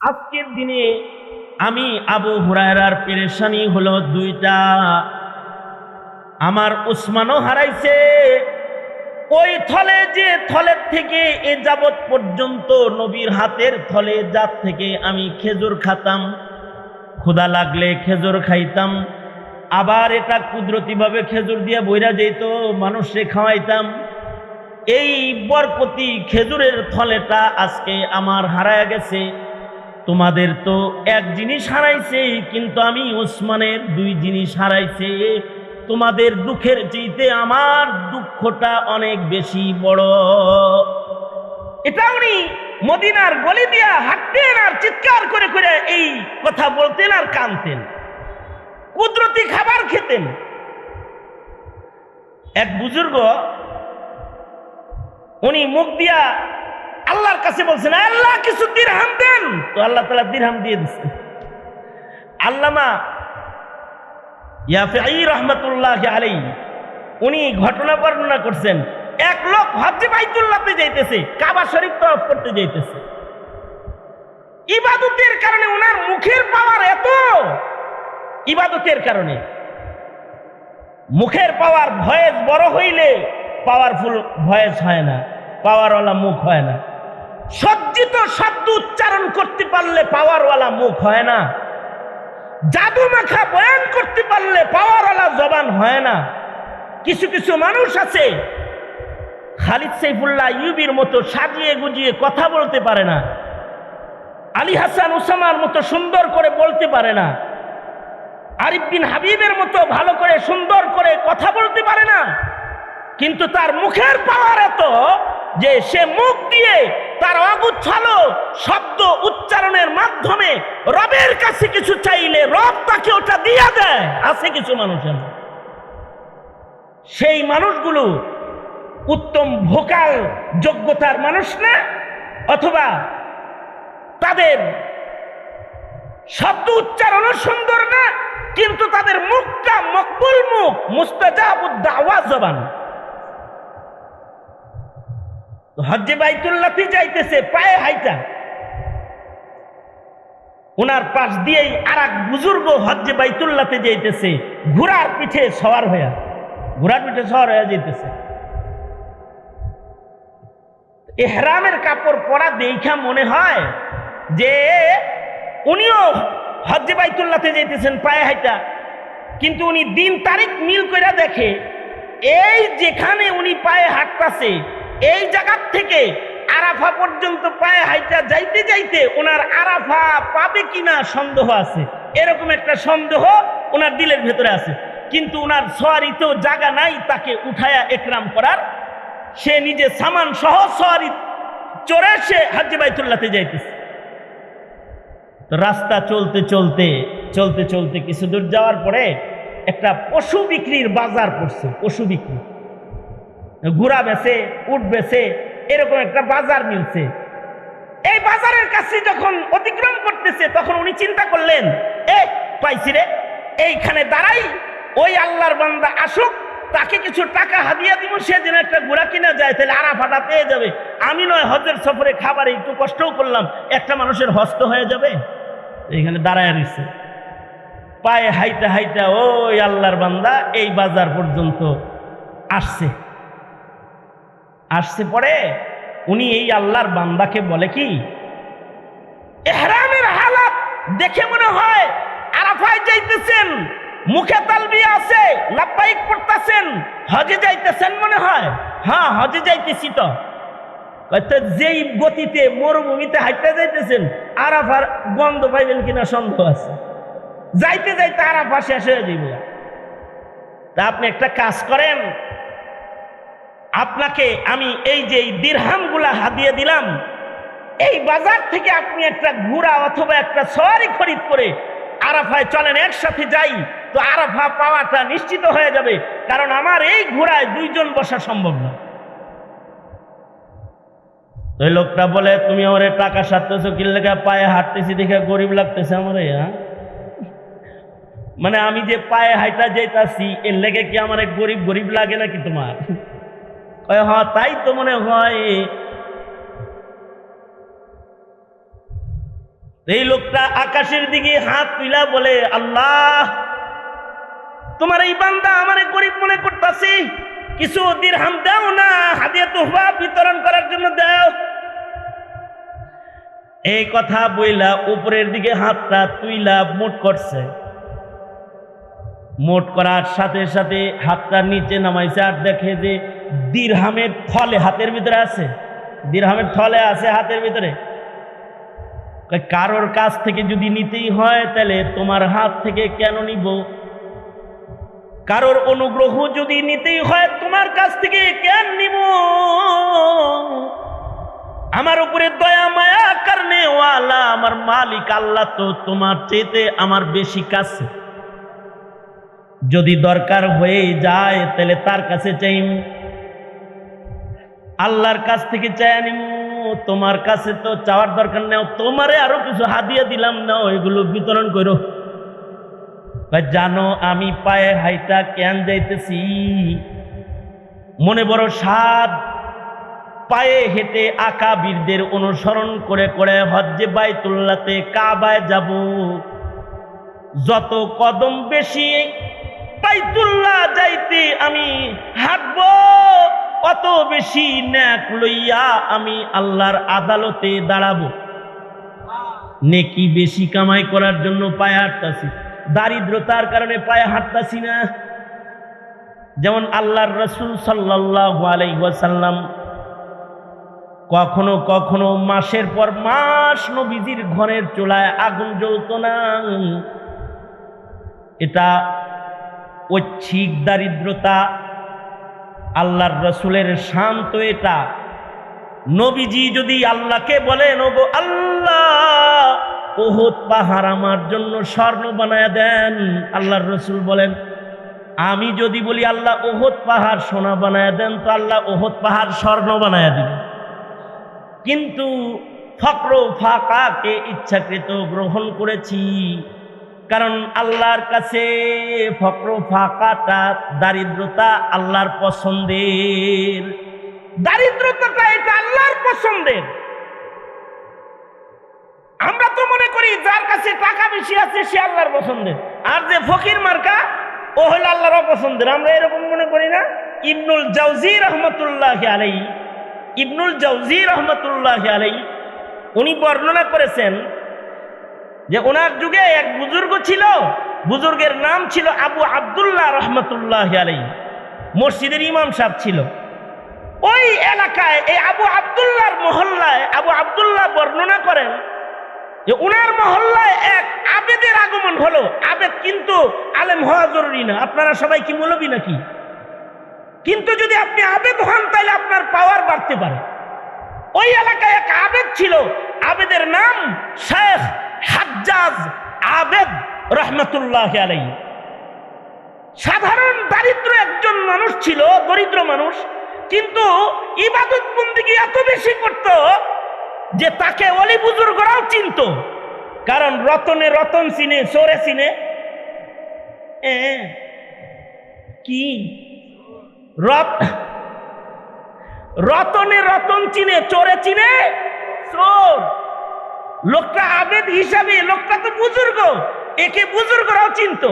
আজকের দিনে আমি আবু হুরায়রার পেরেশানি হলো দুইটা। আমার উসমানও হারাইছে। ওই থলে যে থলের থেকে এ যাবৎ পর্যন্ত নবীর হাতের থলে যার থেকে আমি খেজুর খাতাম। ক্ষুদা লাগলে খেজুর খাইতাম। আবার এটা কুদরতিভাবে খেজুর দিয়ে বইরা যেত মানুষে খাওয়াইতাম। এই বরকতি খেজুরের থলেটা আজকে আমার হারায় গেছে। তোমাদের তো এক জিনিস হারাইছে, কিন্তু আমি ওসমানের দুই জিনিস হারাইছে। তোমাদের দুঃখের চাইতে আমার দুঃখটা অনেক বেশি বড়। এটা উনি মদিনার গলি দিয়া হাঁটতেন আর চিৎকার করে করে এই কথা বলতেন আর কানতেন। কুদরতি খাবার খেতেন। এক বুজুর্গ, উনি মুখ দিয়া আল্লাহর কাছে বলছেন, আল্লাহ, কিছু দিরহাম দেন। তো আল্লাহ তালা দিরহাম দিয়ে দিচ্ছেন আল্লামা ইয়াফি রহমতুল্লাহ আলাই উনি ঘটনা বর্ণনা করছেন, এক লোক হজ্জে বাইতুল্লাহতে যাইতেছে, কাবা শরীফ তরফ করতে যাইতেছে। ইবাদতের কারণে ওনার মুখের পাওয়ার এত, ইবাদতের কারণে। মুখের পাওয়ার ভয়েস বড় হইলে পাওয়ারফুল ভয়েস হয় না, পাওয়ারওয়ালা মুখ হয় না। সজ্জিত শব্দ উচ্চারণ করতে পারলে পাওয়ারওয়ালা মুখ হয় না। জাদু মাখা বয়ান করতে পারলে পাওয়ারওয়ালা জবান হয় না। কিছু কিছু মানুষ আছে, খালিদ সাইফুল্লাহ ইউবির মতো সাজিয়ে গুজিয়ে কথা বলতে পারে না। আলী হাসান উসামার মতো সুন্দর করে বলতে পারে না। আরিফ বিন হাবিবের মতো ভালো করে সুন্দর করে কথা বলতে পারে না। কিন্তু তার মুখের পাওয়ার এত যে সে মুখ দিয়ে তার অগুচ্ছালো শব্দ উচ্চারণের মাধ্যমে রবের কাছে কিছু চাইলে রব তাকে ওটা দিয়া দেয়। আছে কিছু মানুষের সেই মানুষগুলো উত্তম ভোকাল, যোগ্যতার মানুষ না? অথবা তাদের শব্দ উচ্চারণও সুন্দর না? কিন্তু তাদের মুখটা মকবুল মুখ মুস্তাজাবুদ্দা আওয়াজ জবান। হজ্জে বাইতুল্লাতে যাইতেছে, পায়ে হাইটা। ওনার পাশ দিয়েই আর এক বুজুর্গ হজ্জে বাইতুল্লাতে যাইতেছে, ঘোড়ার পিঠে সওয়ার হইয়া, ঘোড়ার পিঠে সওয়ার হইয়া যাইতেছে। এহরামের কাপড় পরা দেখা মনে হয় যে উনিও হজ্জে বাইতুল্লাতে যাইতেছেন, পায়ে হাইটা। কিন্তু উনি দিন তারিখ মিল করে দেখে, এই যেখানে উনি পায়ে হাঁটতাছে এই জায়গার থেকে আরাফা পর্যন্ত পায়ে হাইটা যাইতে যাইতে ওনার আরাফা পাবে কিনা সন্দেহ আছে। এরকম একটা সন্দেহ ওনার দিলের ভেতরে আছে। কিন্তু ওনার সোয়ারিতেও জায়গা নাই তাকে উঠায়া একরাম করার। সে নিজে সামান সহ সোয়ারি চড়ে সে হাজ্জে বাইতুল্লাতে যাইতেছে। রাস্তা চলতে চলতে চলতে চলতে কিছু দূর যাওয়ার পরে একটা পশু বিক্রির বাজার পড়ছে, পশু বিক্রি। গুড়া বেছে উট বেছে এরকম একটা বাজার মিলছে। এই বাজারের কাছে যখন অতিক্রম করতেছে, তখন উনি চিন্তা করলেন এ পাইছি রে, এইখানে দাঁড়াই, ওই আল্লাহর বান্দা আসুক, তাকে কিছু টাকা হাদিয়া দিব, সে যেন একটা গুড়া কিনা যায়, তাহলে আরাফাটা পেয়ে যাবে। আমি নয়, হজের সফরে খাবারে একটু কষ্টও করলাম, একটা মানুষের হস্ত হয়ে যাবে? এইখানে দাঁড়ায় রয়েছে পায়ে হাইটা হাইটা ওই আল্লাহর বান্দা এই বাজার পর্যন্ত আসছে। আসছে পরে উনি এই আল্লাহর বান্দাকে বলে কি, এহরামের হালাত দেখে মনে হয় আরাফায় যাইতেছেন, মুখে তালবি আছে, লাভবাহিক পড়তেছেন, হজে যাইতেছেন মনে হয়? হ্যাঁ হজে যাইতেছি তো। যেই গতিতে মরুভূমিতে হাইতে যাইতেছেন, আরাফার গন্ধ পাইবেন কিনা সন্দেহ আছে? যাইতে যাইতে আরাফা শেষ হয়ে যাবে তা আপনি একটা কাজ করেন আপনাকে আমি এই যে দিরহামগুলা হাদিয়ে দিলাম, এই বাজার থেকে আপনি একটা ঘোড়া অথবা একটা সওয়ারি খরিদ করে আরাফায় চলেন, একসাথে যাই, তো আরাফা পাওয়াটা নিশ্চিত হয়ে যাবে, কারণ আমার এই ঘোড়ায় দুইজন বসা সম্ভব না। ওই লোকটা বলে, তুমি আমার টাকা সারতেছো কি লেখা পায়ে হাঁটতেছি দেখে গরিব লাগতেছে আমার হ্যাঁ মানে আমি যে পায়ে হাইটা যেতাছি এর লেগে কি আমার গরিব গরিব লাগে নাকি তোমার? কয় হ তাই তো মনে হয়। এই লোকটা আকাশের দিকে হাত তুইলা বলে, আল্লাহ, তোমার এই বান্দা আমারে গরিব মনে করতেছি। কিছু দিরহাম দাও না, হাদিয়া তোহবা বিতরণ করার জন্য দাও। এই কথা বইলা উপরের দিকে হাতটা তুইলা মোট করছে। মোট করার সাথে সাথে হাতটা নিচে নামাইছে আর দেখে যে দিরহামের থলে হাতের ভিতরে আছে? দিরহামের থলে আছে হাতের ভিতরে? কারোর কাছ থেকে যদি নিতেই হয়, তাহলে তোমার হাত থেকে কেন নিব? কারোর অনুগ্রহ যদি নিতেই হয়, তোমার কাছ থেকে কেন নিব? আমার উপরে দয়া, মায়া কারণে ওয়ালা আমার মালিক আল্লাহ তো তোমার চেতে আমার বেশি কাছে। যদি দরকার হয়ে যায়, তাহলে তার কাছে চাইম আল্লাহর কাছ থেকে চাই নিম তোমার কাছে তো চাওয়ার দরকার নেই, তোমারে আরও কিছু হাদিয়া দিলাম না এগুলো বিতরণ করো। জানো আমি পায়ে হাইটা কেন যাইতেছি? মনে বড় স্বাদ। পায়ে হেঁটে আকা বীরদের অনুসরণ করে করে হজ্জে বাইতুল্লাতে কাবায় যাব। যত কদম বেশি বাইতুল্লাহ যাইতে আমি হাঁটবো। অত বেশি ন্যাক লইয়া আমি আল্লাহর আদালতে দাঁড়াবো। নেকি বেশি কামাই করার জন্য পায়ে হাঁটতাছি। দারিদ্রতার কারণে পায়ে হাঁটতাছি না। যেমন আল্লাহর রসুল সাল্লাহ আলাইসাল্লাম কখনো কখনো মাসের পর মাস নবীজির ঘরের চোলায় আগুন জ্বলত না। এটা ঐচ্ছিক দারিদ্রতা আল্লাহর রসুলের শান্ত এটা। নবীজি যদি আল্লাহকে বলেন, ওগো আল্লাহ ওহদ পাহাড় আমার জন্য স্বর্ণ বানায় দেন। আল্লাহর রসুল বলেন, আমি যদি বলি, আল্লাহ ওহত পাহাড় সোনা বানায় দেন, তো আল্লাহ ওহত পাহাড় স্বর্ণ বানায় দিবেন কিন্তু ফক্র ফাঁকাকে ইচ্ছাকৃত গ্রহণ করেছি। কারণ আল্লাহর কাছে ফক্র ফাঁকাটা দারিদ্রতা আল্লাহর পছন্দের। দারিদ্রতাটা এটা আল্লাহর পছন্দের। আমরা তো মনে করি যার কাছে টাকা বেশি আছে, সে আল্লাহর পছন্দের। আর যে ফকির মার্কা, ও হলো আল্লাহর অপছন্দের আমরা এরকম মনে করি না? ইবনুল জাউজি রহমতুল্লাহ আলাই ইবনুল জাউজি রহমতুল্লাহ আলাই উনি বর্ণনা করেছেন যে ওনার যুগে এক বুজুর্গ ছিল, বুজুর্গের নাম ছিল আবু আবদুল্লাহ রহমতুল্লাহ আলাই মসজিদের ইমাম সাহেব ছিল। ওই এলাকায়, এই আবু আবদুল্লাহর মহল্লায়, আবু আবদুল্লাহ বর্ণনা করেন যে উনার মহল্লায় এক আবেদের আগমন হলো। আবেদ কিন্তু আলেম হওয়া জরুরি না। আপনারা সবাই কি মৌলবি নাকি? কিন্তু যদি আপনি আবেদ হন, তাহলে আপনার পাওয়ার বাড়তে পারে। ওই এলাকায় এক আবেদ ছিল। আবেদের নাম শেখ হাজ্জাজ আবেদ রহমতুল্লাহ আলাই সাধারণ দারিদ্র একজন মানুষ ছিল, দরিদ্র মানুষ, কিন্তু ইবাদত বন্দিগি এত বেশি করত যে তাকে অলি বুজুর্গরাও চিনত। কারণ রতনে রতন চিনে, চোরে চিনে। কি? রত, রতনে রতন চিনে, চোরে চিনে, চোর। লোকটা আবেদ হিসাবে, লোকটা তো বুজুর্গ। একে বুজুর্গরাও চিনত।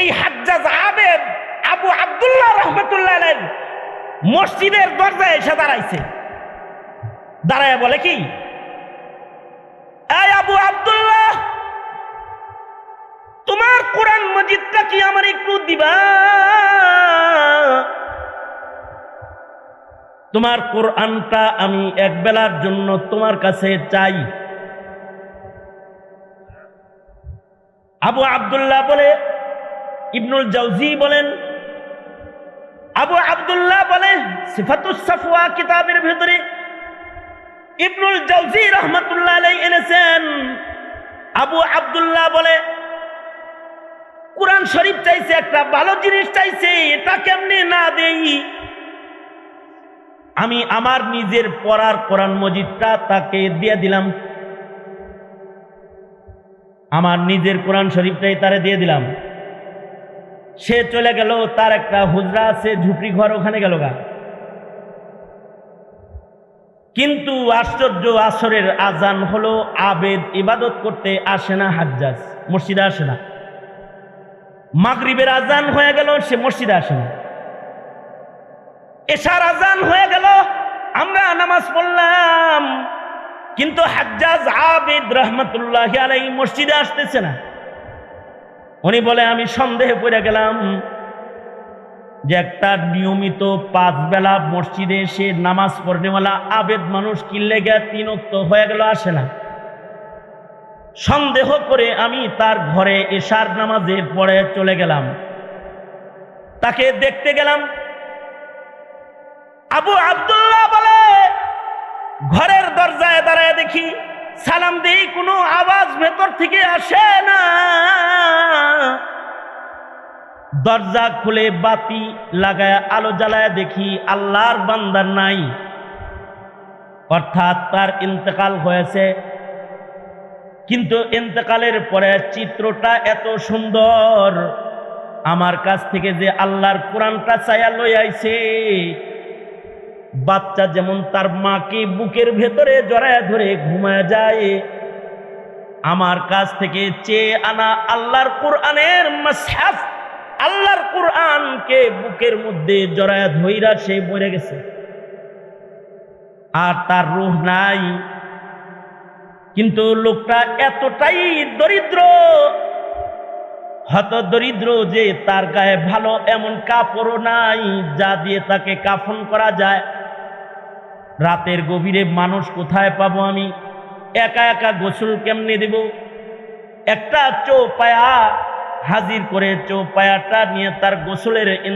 এই হাজ্জাজ আবেদ আবু আব্দুল্লাহ রহমতুল্লাহ মসজিদের দরজায় এসে দাঁড়াইছে। দাঁড়ায় বলে কি? আবু আব্দুল্লাহ, তোমার কোরআন মজিদটা কি আমার একটু দিবা? তোমার কোরআনটা আমি এক বেলার জন্য তোমার কাছে চাই। আবু আবদুল্লাহ বলে, ইবনুল জাউজি বলেন, আবু আব্দুল্লাহ বলে সিফাতুস সাফওয়া কিতাবের ভিতরে ইবনুল জাউজি রহমতুল্লাহ এনেছেন। আবু আব্দুল্লাহ বলে, কোরআন শরীফ চাইছে, একটা ভালো জিনিস চাইছে, এটা কেমনে না দেই? আমি আমার নিজের পড়ার কোরআন মজিদটা তাকে দিয়ে দিলাম। আমার নিজের কোরআন শরীফটাই তারে দিয়ে দিলাম। সে চলে গেল, তার একটা হুজরা আছে, ঝুপড়ি ঘর ওখানে গেল গা। কিন্তু আশ্চর্য আসরের আজান হলো, আবেদ ইবাদত করতে আসে না হাজ্জাজ, মসজিদে আসে না। মাগরিবের আজান হয়ে গেল, সে মসজিদে আসে না। এশার আজান হয়ে গেল, আমরা নামাজ পড়লাম। কিন্তু হাজ্জাজ আবেদ রহমতুল্লাহ আলাই মসজিদে আসতেছে না। উনি বলে, আমি সন্দেহে পড়ে গেলাম যে একটা নিয়মিত পাঁচ বেলা মসজিদে এসে নামাজ পড়নেওয়ালা আবেদ মানুষ কিনলে গে তিন অক্ত হয়ে গেল, আসে না। সন্দেহ করে আমি তার ঘরে এশার নামাজের পরে চলে গেলাম। তাকে দেখতে গেলাম আবু আব্দুল্লাহ বলে, ঘরের দরজায় দাঁড়ায় দেখি সালাম দিই কোনো আওয়াজ ভেতর থেকে আসে না। দরজা খুলে বাতি লাগায়, আলো জ্বালায় দেখি আল্লাহর বান্দার নাই। অর্থাৎ তার ইন্তেকাল হয়েছে। কিন্তু ইন্তেকালের পরে চিত্রটা এত সুন্দর। আমার কাছ থেকে যে আল্লাহর কোরআনটা চায়া লই আইছে বাচ্চা যেমন তার মাকে বুকের ভেতরে জড়ায় ধরে ঘুমায় যায়, আমার কাছ থেকে চেয়ে আনা আল্লাহর কোরআনের আল্লাহর কোরআনকে বুকের মধ্যে জড়ায় ধইরা সে মরে গেছে। আর তার রূহ নাই। কিন্তু লোকটা এতটাই দরিদ্র, হত দরিদ্র যে তার গায়ে ভালো এমন কাপড়ও নাই, যা দিয়ে তাকে কাফন করা যায়। রাতের গভীরে মানুষ কোথায় পাবো আমি? একা একা গোসল কেমনে দেব? একটা চৌপায়া হাজির করে চৌপায়াটা নিয়ে তার গোসলের